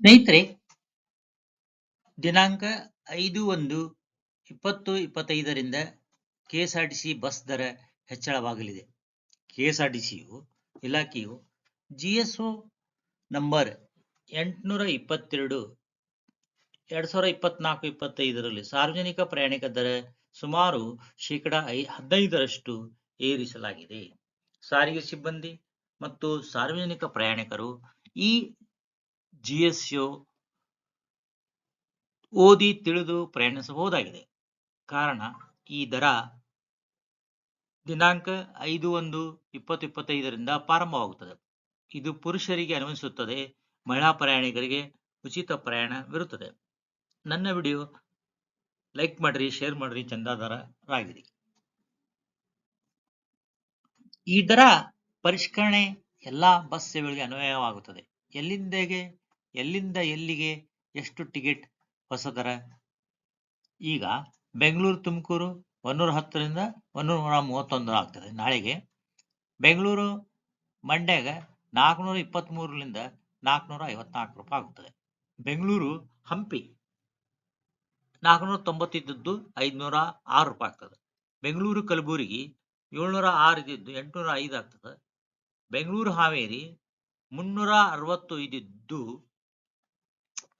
ಸ್ನೇಹಿತರೆ, ದಿನಾಂಕ ಐದು ಒಂದು ಇಪ್ಪತ್ತು ಇಪ್ಪತ್ತೈದರಿಂದ ಕೆಎಸ್ಆರ್ಟಿಸಿ ಬಸ್ ದರ ಹೆಚ್ಚಳವಾಗಲಿದೆ. ಕೆಎಸ್ಆರ್ಟಿಸಿಯು, ಇಲಾಖೆಯು ಜಿಎಸ್ಒ ನಂಬರ್ ಎಂಟುನೂರ ಇಪ್ಪತ್ತೆರಡು, ಎರಡ್ ಸಾವಿರ ಇಪ್ಪತ್ನಾಲ್ಕು ಇಪ್ಪತ್ತೈದರಲ್ಲಿ ಸಾರ್ವಜನಿಕ ಪ್ರಯಾಣಿಕ ದರ ಸುಮಾರು ಶೇಕಡ ಐ, ಹದಿನೈದರಷ್ಟು ಏರಿಸಲಾಗಿದೆ. ಸಾರಿಗೆ ಸಿಬ್ಬಂದಿ ಮತ್ತು ಸಾರ್ವಜನಿಕ ಪ್ರಯಾಣಿಕರು ಈ ಜಿಎಸ್ಒ ಓದಿ ತಿಳಿದು ಪ್ರಯಾಣಿಸಬಹುದಾಗಿದೆ. ಕಾರಣ, ಈ ದರ ದಿನಾಂಕ ಐದು ಒಂದು ಇಪ್ಪತ್ತು ಇಪ್ಪತ್ತೈದರಿಂದ ಪ್ರಾರಂಭವಾಗುತ್ತದೆ. ಇದು ಪುರುಷರಿಗೆ ಅನ್ವಯಿಸುತ್ತದೆ, ಮಹಿಳಾ ಪ್ರಯಾಣಿಕರಿಗೆ ಉಚಿತ ಪ್ರಯಾಣವಿರುತ್ತದೆ ನನ್ನ ವಿಡಿಯೋ ಲೈಕ್ ಮಾಡ್ರಿ, ಶೇರ್ ಮಾಡ್ರಿ, ಚಂದಾದಾರರಾಗಿರಿ. ಈ ದರ ಪರಿಷ್ಕರಣೆ ಎಲ್ಲಾ ಬಸ್ ಸೇವೆಗಳಿಗೆ ಅನ್ವಯವಾಗುತ್ತದೆ. ಎಲ್ಲಿಂದಗೆ? ಎಲ್ಲಿಂದ ಎಲ್ಲಿಗೆ ಎಷ್ಟು ಟಿಕೆಟ್ ಹೊಸದರ ಈಗ ಬೆಂಗಳೂರು, ತುಮಕೂರು ಒಂದೂರ ಹತ್ತರಿಂದ ಒಂದೂರ ಮೂವತ್ತೊಂದು ಆಗ್ತದೆ. ನಾಳೆಗೆ ಬೆಂಗಳೂರು ಮಂಡ್ಯಾಗ ನಾಲ್ಕುನೂರ ಇಪ್ಪತ್ತ್ಮೂರರಿಂದ ನಾಲ್ಕುನೂರ ಐವತ್ನಾಲ್ಕು ರೂಪಾಯಿ ಆಗುತ್ತದೆ. ಬೆಂಗಳೂರು ಹಂಪಿ ನಾಲ್ಕುನೂರ ತೊಂಬತ್ತಿದ್ದದ್ದು ಐದುನೂರ ಆರು ರೂಪಾಯಿ ಆಗ್ತದೆ. ಬೆಂಗಳೂರು, ಕಲಬುರಗಿ ಏಳ್ನೂರ ಆರು ಇದ್ದಿದ್ದು ಎಂಟುನೂರ ಐದು ಆಗ್ತದೆ. ಬೆಂಗಳೂರು, ಹಾವೇರಿ ಮುನ್ನೂರ ಅರವತ್ತು ಇದ್ದಿದ್ದು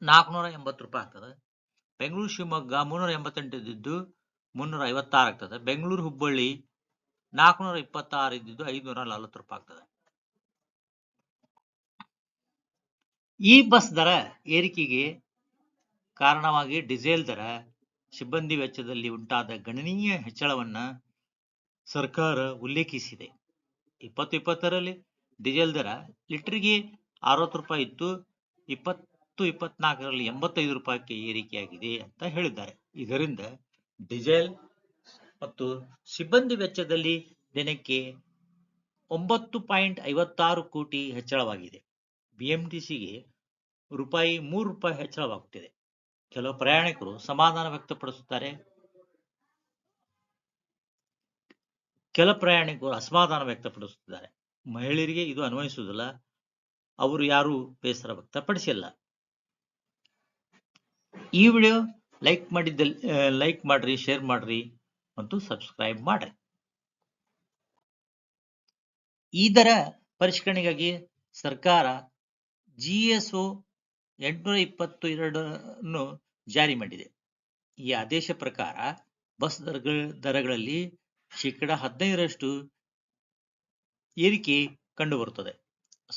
ನಾಲ್ಕುನೂರ ಎಂಬತ್ತು ರೂಪಾಯಿ ಆಗ್ತದೆ. ಬೆಂಗಳೂರು, ಶಿವಮೊಗ್ಗ ಮುನ್ನೂರ ಎಂಬತ್ತೆಂಟು ಇದ್ದಿದ್ದು ಮುನ್ನೂರ ಐವತ್ತಾರು ಆಗ್ತದೆ. ಬೆಂಗಳೂರು, ಹುಬ್ಬಳ್ಳಿ ನಾಲ್ಕುನೂರ ಇಪ್ಪತ್ತಾರು ಇದ್ದಿದ್ದು ಐದುನೂರ ನಲವತ್ತು ರೂಪಾಯಿ ಆಗ್ತದೆ. ಈ ಬಸ್ ದರ ಏರಿಕೆಗೆ ಕಾರಣವಾಗಿ ಡೀಸೆಲ್ ದರ ಸಿಬ್ಬಂದಿ ವೆಚ್ಚದಲ್ಲಿ ಉಂಟಾದ ಗಣನೀಯ ಹೆಚ್ಚಳವನ್ನ ಸರ್ಕಾರ ಉಲ್ಲೇಖಿಸಿದೆ. ಇಪ್ಪತ್ತು ಇಪ್ಪತ್ತರಲ್ಲಿ ಡೀಸೆಲ್ ದರ ಲೀಟರ್ಗೆ ಅರವತ್ತು ರೂಪಾಯಿ ಇತ್ತು. ಇಪ್ಪತ್ತು ಇಪ್ಪತ್ನಾಲ್ಕರಲ್ಲಿ ಎಂಬತ್ತೈದು ರೂಪಾಯಿಗೆ ಏರಿಕೆಯಾಗಿದೆ ಅಂತ ಹೇಳಿದ್ದಾರೆ. ಇದರಿಂದ ಡೀಸೆಲ್ ಮತ್ತು ಸಿಬ್ಬಂದಿ ವೆಚ್ಚದಲ್ಲಿ ದಿನಕ್ಕೆ ಒಂಬತ್ತು ಪಾಯಿಂಟ್ ಐವತ್ತಾರು ಕೋಟಿ ಹೆಚ್ಚಳವಾಗಿದೆ. ಬಿಎಂಟಿಸಿಗೆ ರೂಪಾಯಿ ಮೂರು ರೂಪಾಯಿ ಹೆಚ್ಚಳವಾಗುತ್ತಿದೆ. ಕೆಲವು ಪ್ರಯಾಣಿಕರು ಸಮಾಧಾನ ವ್ಯಕ್ತಪಡಿಸುತ್ತಾರೆ. ಕೆಲ ಪ್ರಯಾಣಿಕರು ಅಸಮಾಧಾನ ವ್ಯಕ್ತಪಡಿಸುತ್ತಿದ್ದಾರೆ. ಮಹಿಳೆಯರಿಗೆ ಇದು ಅನ್ವಯಿಸುವುದಿಲ್ಲ. ಅವರು ಯಾರು ಬೇಸರ ವ್ಯಕ್ತಪಡಿಸಿಲ್ಲ. ಈ ವಿಡಿಯೋ ಲೈಕ್ ಮಾಡಿದ್ದಲ್ಲಿ ಲೈಕ್ ಮಾಡ್ರಿ ಶೇರ್ ಮಾಡ್ರಿ ಮತ್ತು ಸಬ್ಸ್ಕ್ರೈಬ್ ಮಾಡ್ರಿ. ಈ ದರ ಪರಿಷ್ಕರಣೆಗಾಗಿ ಸರ್ಕಾರ ಜಿಎಸ್ಒ ಎಂಟುನೂರ ಇಪ್ಪತ್ತು ಎರಡನ್ನು ಜಾರಿ ಮಾಡಿದೆ. ಈ ಆದೇಶ ಪ್ರಕಾರ ಬಸ್ ದರಗಳ, ದರಗಳಲ್ಲಿ ಶೇಕಡ ಹದಿನೈದರಷ್ಟು ಏರಿಕೆ ಕಂಡುಬರುತ್ತದೆ.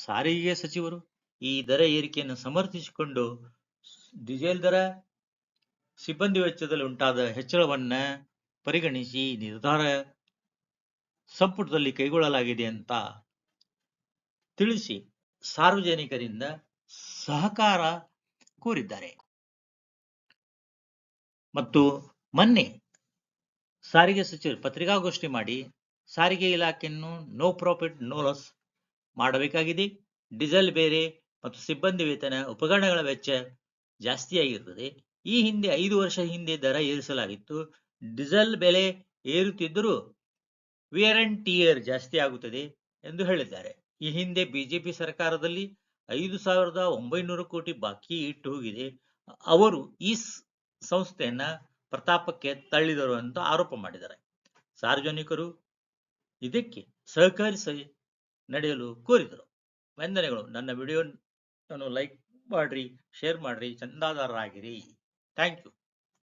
ಸಾರಿಗೆ ಸಚಿವರು ಈ ದರ ಏರಿಕೆಯನ್ನು ಸಮರ್ಥಿಸಿಕೊಂಡು ಡೀಸೆಲ್ ದರ ಸಿಬ್ಬಂದಿ ವೆಚ್ಚದಲ್ಲಿ ಉಂಟಾದ ಹೆಚ್ಚಳವನ್ನ ಪರಿಗಣಿಸಿ ನಿರ್ಧಾರ ಸಂಪುಟದಲ್ಲಿ ಕೈಗೊಳ್ಳಲಾಗಿದೆ ಅಂತ ತಿಳಿಸಿ ಸಾರ್ವಜನಿಕರಿಂದ ಸಹಕಾರ ಕೋರಿದ್ದಾರೆ. ಮತ್ತು ಮೊನ್ನೆ ಸಾರಿಗೆ ಸಚಿವರು ಪತ್ರಿಕಾಗೋಷ್ಠಿ ಮಾಡಿ ಸಾರಿಗೆ ಇಲಾಖೆಯನ್ನು ನೋ ಪ್ರಾಫಿಟ್, ನೋ ಲಾಸ್ ಮಾಡಬೇಕಾಗಿದೆ. ಡೀಸೆಲ್ ಬೇರೆ ಮತ್ತು ಸಿಬ್ಬಂದಿ ವೇತನ, ಉಪಕರಣಗಳ ವೆಚ್ಚ ಜಾಸ್ತಿಯಾಗಿರುತ್ತದೆ ಈ ಹಿಂದೆ ಐದು ವರ್ಷ ಹಿಂದೆ ದರ ಏರಿಸಲಾಗಿತ್ತು. ಡೀಸೆಲ್ ಬೆಲೆ ಏರುತ್ತಿದ್ದರೂ ವಿಯರ್ ಅಂಡ್ ಟಿಯರ್ ಜಾಸ್ತಿ ಆಗುತ್ತದೆ ಎಂದು ಹೇಳಿದ್ದಾರೆ. ಈ ಹಿಂದೆ ಬಿಜೆಪಿ ಸರ್ಕಾರದಲ್ಲಿ ಐದು ಸಾವಿರದ ಒಂಬೈನೂರು ಕೋಟಿ ಬಾಕಿ ಇಟ್ಟು ಹೋಗಿದೆ. ಅವರು ಈ ಸಂಸ್ಥೆಯನ್ನ ಪ್ರತಾಪಕ್ಕೆ ತಳ್ಳಿದರು ಅಂತ ಆರೋಪ ಮಾಡಿದ್ದಾರೆ. ಸಾರ್ವಜನಿಕರು ಇದಕ್ಕೆ ಸಹಕರಿಸಿ ನಡೆಯಲು ಕೋರಿದರು. ವಂದನೆಗಳು. ನನ್ನ ವಿಡಿಯೋ ಲೈಕ್ ಮಾಡ್ರಿ ಶೇರ್ ಮಾಡ್ರಿ ಚಂದಾದಾರರಾಗಿರಿ. Thank you